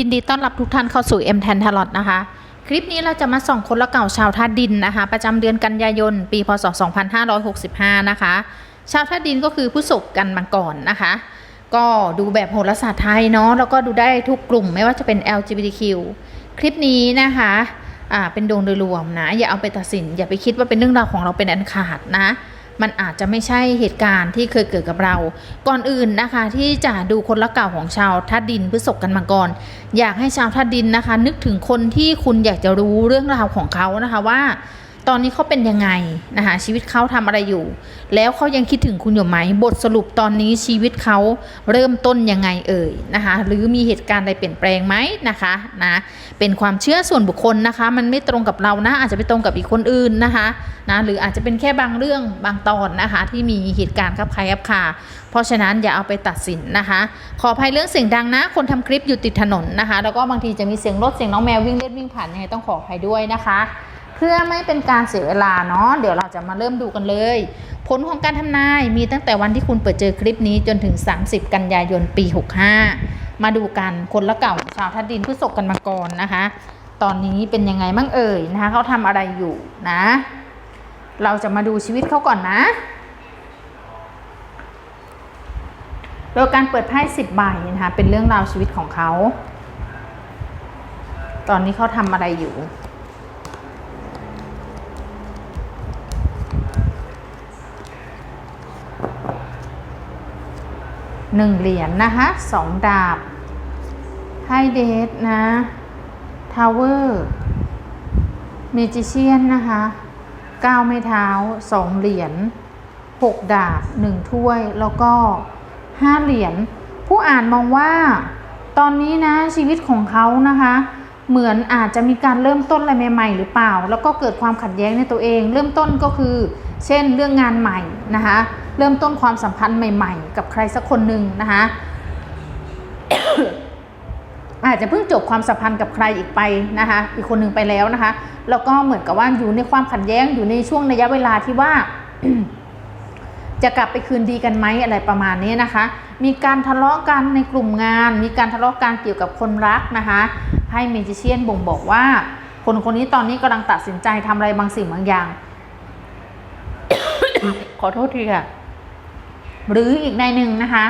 ยินดีต้อนรับทุกท่านเข้าสู่ M 1 0 t a l o t นะคะ คลิปนี้เราจะมาส่องคนละเก่าชาวท่าดินนะคะ ประจำเดือนกันยายน ปีพศ 2565 นะคะ ชาวท่าดินก็คือผู้ศกกันมาก่อนนะคะ ก็ดูแบบโหราศาสตร์ไทยเนาะแล้วก็ดูได้ทุกกลุ่มไม่ว่าจะเป็น LGBTQ คลิปนี้นะคะอ่าเป็นดวงโดยรวมนะ อย่าเอาไปตัดสิน อย่าไปคิดว่าเป็นเรื่องราวของเราเป็นอันขาดนะ มันอาจจะไม่ใช่เหตุการณ์ที่เคยเกิดกับเรา ก่อนอื่นนะคะที่จะดูคนละเก่าของชาวทัดดินพฤษกกันมาก่อน อยากให้ชาวทัดดินนะคะ นึกถึงคนที่คุณอยากจะรู้เรื่องราวของเขานะคะว่า ตอนนี้เขาเป็นยังไงนะคะชีวิตเขาทำอะไรอยู่ แล้วเขายังคิดถึงคุณอยู่ไหม บทสรุปตอนนี้ชีวิตเขาเริ่มต้นยังไงเอ่ยนะคะหรือมีเหตุการณ์อะไรเปลี่ยนแปลงไหมนะคะนะเป็นความเชื่อส่วนบุคคลนะคะ มันไม่ตรงกับเรานะอาจจะไปตรงกับอีกคนอื่นนะคะนะหรืออาจจะเป็นแค่บางเรื่องบางตอนนะคะที่มีเหตุการณ์ครับใครครับค่ะเพราะฉะนั้นอย่าเอาไปตัดสินนะคะ ขออภัยเรื่องเสียงดังนะ คนทำคลิปอยู่ติดถนนนะคะ แล้วก็บางทีจะมีเสียงรถเสียงน้องแมววิ่งเล่นวิ่งผ่านยังไงต้องขออภัยด้วยนะคะ พื่อไม่เป็นการเสียเวลาเนาะเดี๋ยวเราจะมาเริ่มดูกันเลย ผลของการทำนายมีตั้งแต่วันที่คุณเปิดเจอคลิปนี้จนถึง 30 กันยายนปี 65 มาดูกันคนละเก่าชาวทัดดินผู้ศกกันมาก่อนนะคะ ตอนนี้เป็นยังไงบ้างเอ่ยนะคะเขาทำอะไรอยู่นะ เราจะมาดูชีวิตเขาก่อนนะ โดยการเปิดไพ่สิบใบนะคะเป็นเรื่องราวชีวิตของเขา ตอนนี้เขาทำอะไรอยู่ หนึ่งเหรียญนะคะสองดาบไพ่เดทนะทาวเวอร์เมจิเชียนนะคะเก้าไม้เท้าสองเหรียญหกดาบหนึ่งถ้วยแล้วก็ห้าเหรียญผู้อ่านมองว่าตอนนี้นะชีวิตของเขานะคะเหมือนอาจจะมีการเริ่มต้นอะไรใหม่ๆหรือเปล่า แล้วก็เกิดความขัดแย้งในตัวเอง เริ่มต้นก็คือ เช่นเรื่องงานใหม่นะคะ เริ่มต้นความสัมพันธ์ใหม่ๆ กับใครสักคนหนึ่งนะคะอาจจะเพิ่งจบความสัมพันธ์กับใครอีกไปนะคะ อีกคนหนึ่งไปแล้วนะคะ แล้วก็เหมือนกับว่าอยู่ในความขัดแย้งอยู่ในช่วงระยะเวลาที่ว่า จะกลับไปคืนดีกันไหมอะไรประมาณนี้นะคะ มีการทะเลาะกันในกลุ่มงาน มีการทะเลาะกันเกี่ยวกับคนรักนะคะไพ่เมจิเชียนบ่งบอกว่า คนคนนี้ตอนนี้กำลังตัดสินใจทำอะไรบางสิ่งบางอย่าง ขอโทษทีค่ะ หรืออีกในหนึ่งนะคะ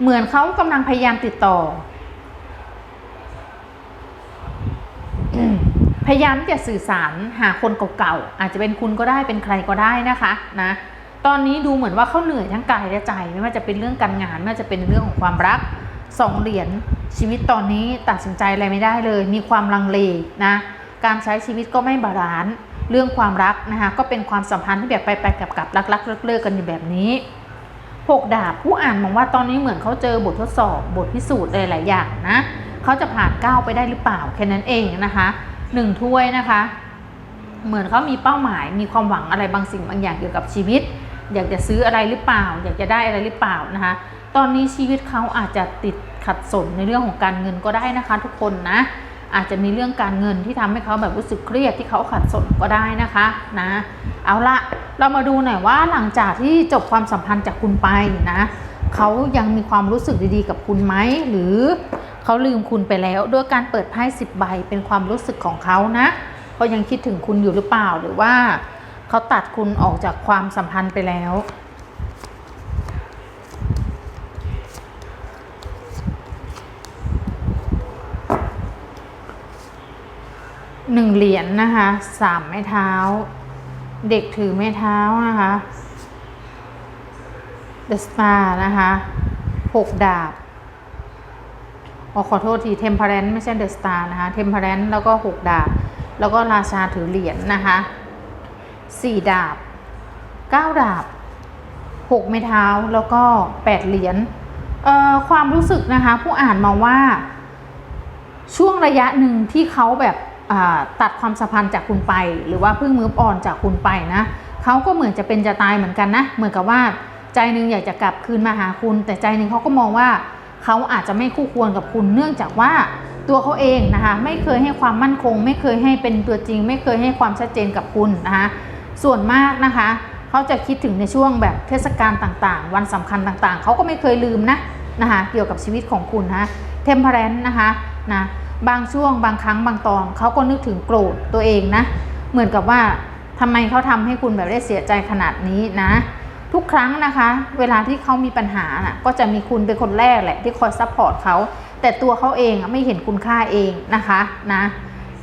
เหมือนเขากำลังพยายามติดต่อ พยายามจะสื่อสารหาคนเก่าๆอาจจะเป็นคุณก็ได้เป็นใครก็ได้นะคะนะตอนนี้ดูเหมือนว่าเขาเหนื่อยทั้งกายและใจ ไม่ว่าจะเป็นเรื่องการงานไม่ว่าจะเป็นเรื่องของความรักสองเหรียญชีวิตตอนนี้ตัดสินใจอะไรไม่ได้เลย มีความลังเลนะการใช้ชีวิตก็ไม่บาลานซ์ เรื่องความรักนะคะก็เป็นความสัมพันธ์ที่แบบไปไปกับกับรักรักเลิกเลิกกันอยู่แบบนี้หกดาบผู้อ่านมองว่าตอนนี้เหมือนเขาเจอบททดสอบบทพิสูจน์หลาย ๆ อย่างนะเขาจะผ่านก้าวไปได้หรือเปล่าแค่นั้นเองนะคะหนึ่งถ้วยนะคะ เหมือนเขามีเป้าหมาย มีความหวังอะไรบางสิ่งบางอย่างเกี่ยวกับชีวิต อยากจะซื้ออะไรหรือเปล่า อยากจะได้อะไรหรือเปล่านะคะ ตอนนี้ชีวิตเขาอาจจะติดขัดสนในเรื่องของการเงินก็ได้นะคะ ทุกคนนะ อาจจะมีเรื่องการเงินที่ทำให้เขาแบบรู้สึกเครียดที่เขาขัดสนก็ได้นะคะนะเอาละเรามาดูหน่อยว่าหลังจากที่จบความสัมพันธ์จากคุณไปนะเขายังมีความรู้สึกดีๆ กับคุณไหมหรือเขาลืมคุณไปแล้วด้วยการเปิดไพ่สิบใบเป็นความรู้สึกของเขานะเขายังคิดถึงคุณอยู่หรือเปล่าหรือว่าเขาตัดคุณออกจากความสัมพันธ์ไปแล้ว หนึ่งเหรียญนนะคะสามไม้เท้า เด็กถือไม้เท้านะคะเดอะสตาร์นะคะหกดาบออขอโทษทีเทมเพลนไม่ใช่เดอะสตาร์นะคะเทมเพลนแล้วก็หกดาบ แล้วก็ราชาถือเหรียญนนะคะสี่ดาบเก้าดาบหกไม้เท้าแล้วก็แปดเหรียญความรู้สึกนะคะ ผู้อ่านมองว่าช่วงระยะหนึ่งที่เขาแบบ ตัดความสัมพันธ์จากคุณไป หรือว่าเพิ่งมืออ่อนจากคุณไปนะเขาก็เหมือนจะเป็นจะตายเหมือนกันนะเหมือนกับว่าใจหนึ่งอยากจะกลับคืนมาหาคุณ แต่ใจหนึ่งเขาก็มองว่าเขาอาจจะไม่คู่ควรกับคุณเนื่องจากว่าตัวเขาเองนะคะไม่เคยให้ความมั่นคง ไม่เคยให้เป็นตัวจริง ไม่เคยให้ความชัดเจนกับคุณนะคะส่วนมากนะคะเขาจะคิดถึงในช่วงแบบเทศกาลต่างๆ วันสำคัญต่างๆ เขาก็ไม่เคยลืมนะนะคะเกี่ยวกับชีวิตของคุณนะเทมเพลนนะคะนะ บางช่วงบางครั้งบางตอนเขาก็นึกถึงโกรธตัวเองนะ เหมือนกับว่าทำไมเขาทำให้คุณแบบได้เสียใจขนาดนี้นะ ทุกครั้งนะคะ เวลาที่เขามีปัญหาน่ะก็จะมีคุณเป็นคนแรกแหละที่คอยซัพพอร์ตเขาแต่ตัวเขาเองไม่เห็นคุณค่าเองนะคะนะ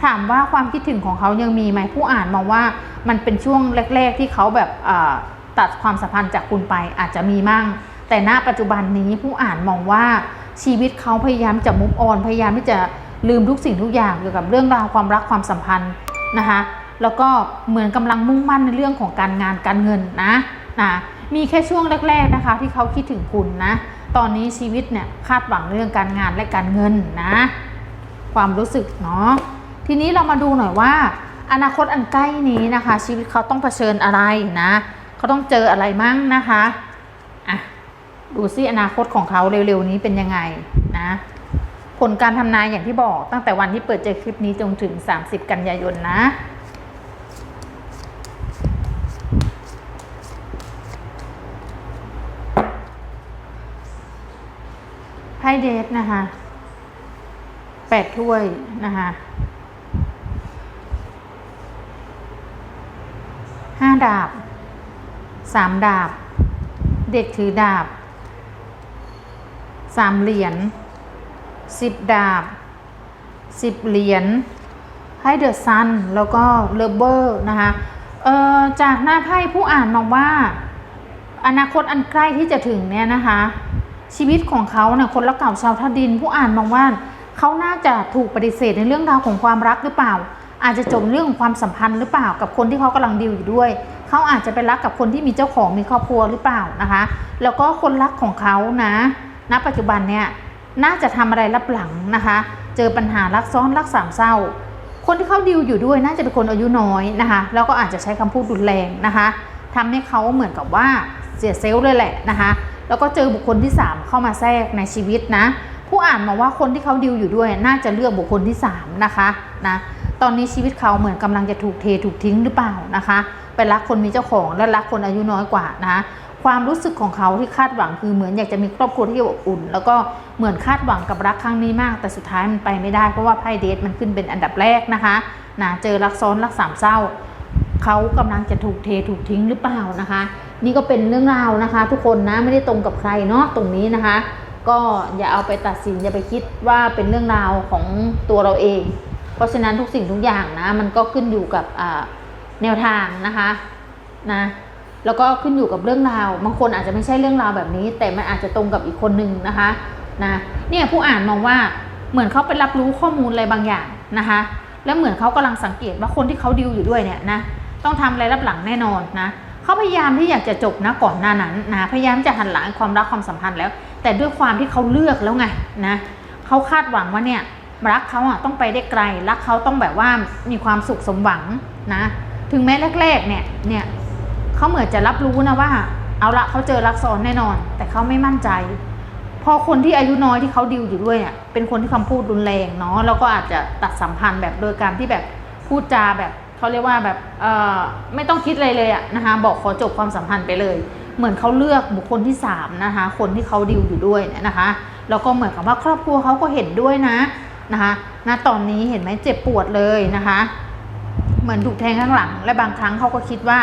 ถามว่าความคิดถึงของเขายังมีไหมผู้อ่านมองว่ามันเป็นช่วงแรก ๆ ที่เขาแบบตัดความสัมพันธ์จากคุณไปอาจจะมีมั่ง แต่ณปัจจุบันนี้ผู้อ่านมองว่าชีวิตเขาพยายามจะมุกออนพยายามที่จะ ลืมทุกสิ่งทุกอย่างเกี่ยวกับเรื่องราวความรักความสัมพันธ์นะคะแล้วก็เหมือนกำลังมุ่งมั่นในเรื่องของการงานการเงินนะนะมีแค่ช่วงแรก ๆนะคะ ที่เขาคิดถึงคุณนะ ตอนนี้ชีวิตเนี่ยคาดหวังเรื่องการงานและการเงินนะ ความรู้สึกเนาะทีนี้เรามาดูหน่อยว่า อนาคตอันใกล้นี้นะคะ ชีวิตเขาต้องเผชิญอะไรนะเขาต้องเจออะไรมั่งนะคะอะดูซิอนาคตของเขาเร็วๆนี้เป็นยังไง ผลการทำนายอย่างที่บอกตั้งแต่วันที่เปิดเจอคลิปนี้จนถึง 30 กันยายนนะไพ่เดทนะคะแปดถ้วยนะคะห้าดาบสามดาบ เด็กถือดาบสามเหรียญ สิบดาบสิบเหรียญให้เดอะซันแล้วก็เลเบอร์นะคะเอ่อจากหน้าไพ่ผู้อ่านมองว่า อนาคตอันใกล้ที่จะถึงเนี่ยนะคะ ชีวิตของเขาเนี่ยคนละเก่าชาวท่าดิน ผู้อ่านมองว่าเขาน่าจะถูกปฏิเสธในเรื่องราวของความรักหรือเปล่า อาจจะจบเรื่องของความสัมพันธ์หรือเปล่ากับคนที่เขากำลังดีลอยู่ด้วย เขาอาจจะไปรักกับคนที่มีเจ้าของมีครอบครัวหรือเปล่านะคะ แล้วก็คนรักของเขานะณปัจจุบันเนี่ย น่าจะทำอะไรรับหลังนะคะ เจอปัญหารักซ้อนรักสามเศร้า คนที่เขาดิวอยู่ด้วยน่าจะเป็นคนอายุน้อยนะคะ แล้วก็อาจจะใช้คำพูดรุนแรงนะคะทำให้เขาเหมือนกับว่าเสียเซลล์เลยแหละนะคะ แล้วก็เจอบุคคลที่ 3 เข้ามาแทรกในชีวิตนะ ผู้อ่านมองว่าคนที่เขาดิวอยู่ด้วย น่าจะเลือกบุคคลที่ 3 นะคะนะตอนนี้ชีวิตเขาเหมือนกำลังจะถูกเทถูกทิ้งหรือเปล่านะคะ ไปรักคนมีเจ้าของและรักคนอายุน้อยกว่านะ ความรู้สึกของเขาที่คาดหวังคือเหมือนอยากจะมีครอบครัวที่อบอุ่น แล้วก็เหมือนคาดหวังกับรักครั้งนี้มาก แต่สุดท้ายมันไปไม่ได้เพราะว่าไพ่เดทมันขึ้นเป็นอันดับแรกนะคะนะเจอรักซ้อนรักสามเศร้าเขากำลังจะถูกเทถูกทิ้งหรือเปล่านะคะ นี่ก็เป็นเรื่องราวนะคะ ทุกคนนะไม่ได้ตรงกับใครเนาะตรงนี้นะคะ ก็อย่าเอาไปตัดสินอย่าไปคิดว่าเป็นเรื่องราวของตัวเราเอง เพราะฉะนั้นทุกสิ่งทุกอย่างนะ มันก็ขึ้นอยู่กับแนวทางนะคะนะ แล้วก็ขึ้นอยู่กับเรื่องราว บางคนอาจจะไม่ใช่เรื่องราวแบบนี้ แต่มันอาจจะตรงกับอีกคนนึงนะคะนะเนี่ยผู้อ่านมองว่าเหมือนเขาไปรับรู้ข้อมูลอะไรบางอย่างนะคะ แล้วเหมือนเขากำลังสังเกตว่าคนที่เขาดิวอยู่ด้วยเนี่ยนะต้องทำอะไรรับหลังแน่นอนนะเขาพยายามที่อยากจะจบนะก่อนหน้านั้นนะพยายามจะหันหลังความรักความสัมพันธ์แล้ว แต่ด้วยความที่เขาเลือกแล้วไงนะเขาคาดหวังว่าเนี่ยรักเขาอะต้องไปได้ไกลรักเขาต้องแบบว่ามีความสุขสมหวังนะ ถึงแม้แรกๆเนี่ยเนี่ย เขาเหมือนจะรับรู้นะว่า เอาละเขาเจอรักซ้อนแน่นอน แต่เขาไม่มั่นใจ พอคนที่อายุน้อยที่เขาดิวอยู่ด้วยเนี่ยเป็นคนที่คำพูดรุนแรงเนาะแล้วก็อาจจะตัดสัมพันธ์แบบโดยการที่แบบพูดจาแบบเขาเรียกว่าแบบเออไม่ต้องคิดอะไรเลยอะนะคะบอกขอจบความสัมพันธ์ไปเลย เหมือนเขาเลือกบุคคลที่สามนะคะคนที่เขาดิวอยู่ด้วยเนี่ยนะคะแล้วก็เหมือนกับว่าครอบครัวเขาก็เห็นด้วยนะนะคะณตอนนี้เห็นไหมเจ็บปวดเลยนะคะ เหมือนถูกแทงข้างหลัง และบางครั้งเขาก็คิดว่า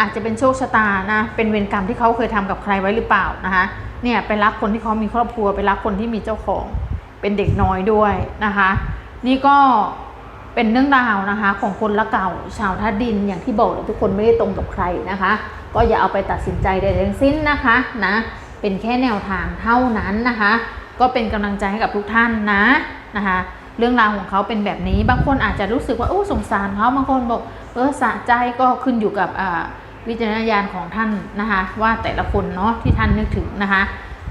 อาจจะเป็นโชคชะตานะ เป็นเวรกรรมที่เขาเคยทำกับใครไว้หรือเปล่านะคะ เนี่ยไปรักคนที่เขามีครอบครัวไปรักคนที่มีเจ้าของ เป็นเด็กน้อยด้วยนะคะ นี่ก็เป็นเรื่องราวนะคะ ของคนละเก่าชาวท่าดินอย่างที่บอกทุกคนไม่ได้ตรงกับใครนะคะ ก็อย่าเอาไปตัดสินใจใดทั้งสิ้นนะคะนะเป็นแค่แนวทางเท่านั้นนะคะ ก็เป็นกำลังใจให้กับทุกท่านนะนะคะ เรื่องราวของเขาเป็นแบบนี้บางคนอาจจะรู้สึกว่าโอ้สงสารเขาบางคนบอกเออสะใจก็ขึ้นอยู่กับอ่า วิจารณญาณของท่านนะคะ ว่าแต่ละคนเนาะที่ท่านนึกถึงนะคะ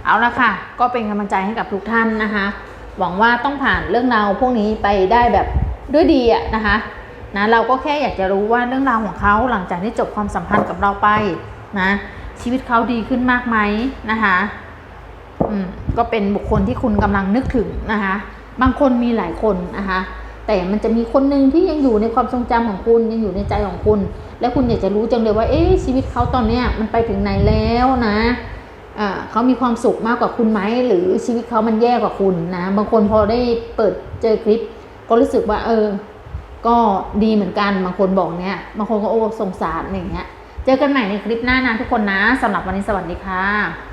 เอาละค่ะ ก็เป็นกำลังใจให้กับทุกท่านนะคะ หวังว่าต้องผ่านเรื่องราวพวกนี้ไปได้แบบด้วยดีอะนะคะนะเราก็แค่อยากจะรู้ว่าเรื่องราวของเขาหลังจากที่จบความสัมพันธ์กับเราไปนะชีวิตเขาดีขึ้นมากไหมนะคะอืมก็เป็นบุคคลที่คุณกำลังนึกถึงนะคะ บางคนมีหลายคนนะคะ แต่มันจะมีคนหนึ่งที่ยังอยู่ในความทรงจำของคุณยังอยู่ในใจของคุณ และคุณอยากจะรู้จังเลยว่า เอ๊ะชีวิตเขาตอนเนี้ยมันไปถึงไหนแล้วนะเขามีความสุขมากกว่าคุณไหมหรือชีวิตเขามันแย่กว่าคุณนะ บางคนพอได้เปิดเจอคลิป ก็รู้สึกว่า เออ ก็ดีเหมือนกันบางคนบอกเนี้ยบางคนก็โอ้สงสารอย่างเงี้ย เจอกันใหม่ในคลิปหน้านะทุกคนนะสำหรับวันนี้สวัสดีค่ะ